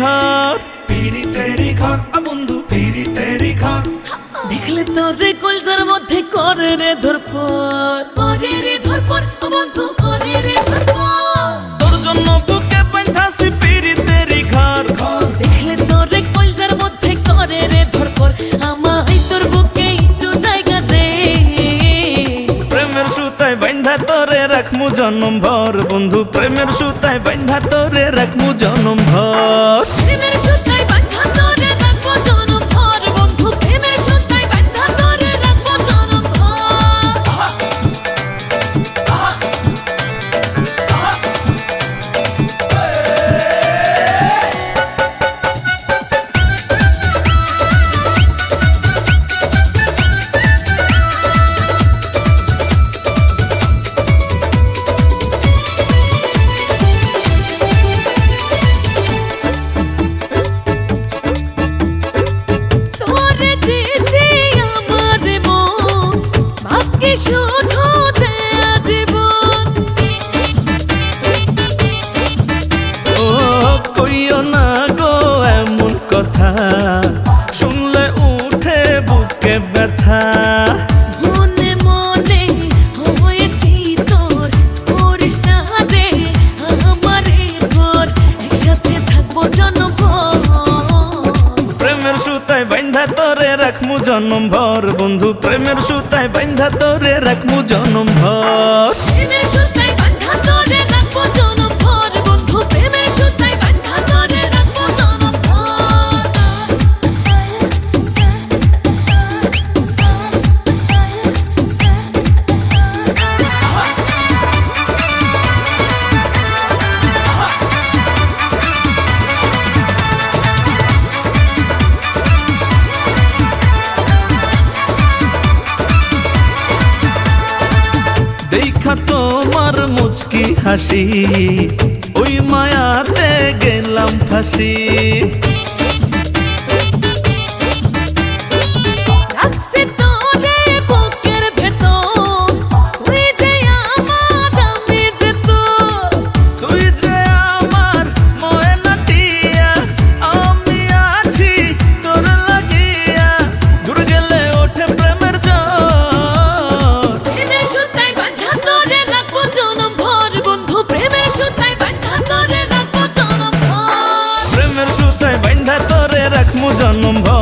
ঘর। ঘর। বন্ধু ঘর। দেখলে তোর রে কলজার মধ্যে করে রে করে রে বন্ধু করে রে তোর জন্য বুকে বাঁধাছি পিরিতেরি ঘর। দেখলে তোর রে কলজার মধ্যে করে রে তোর বুকে একটু জায়গা দে। প্রেমের সুতায় বাঁধা তোরে রাখমু জন্ম ভর। বন্ধু প্রেমের সুতায় বাঁধা তোরে রাখমু জন্ম কথা। শুনলে উঠে বুকে ব্যথা। মনে মনে হয়েছি তোর করিস না রে আমারে ভর। একসাথে থাকব জনভর প্রেমের সুতায় বাঁধা তোরে রাখমু জনম ভর। বন্ধু প্রেমের সুতায় বান্ধা তোরে রাখমু জনম ভর। দেখা তোমার মুচকি হাসি ওই মায়াতে গেলাম ফাঁসি। রাখবো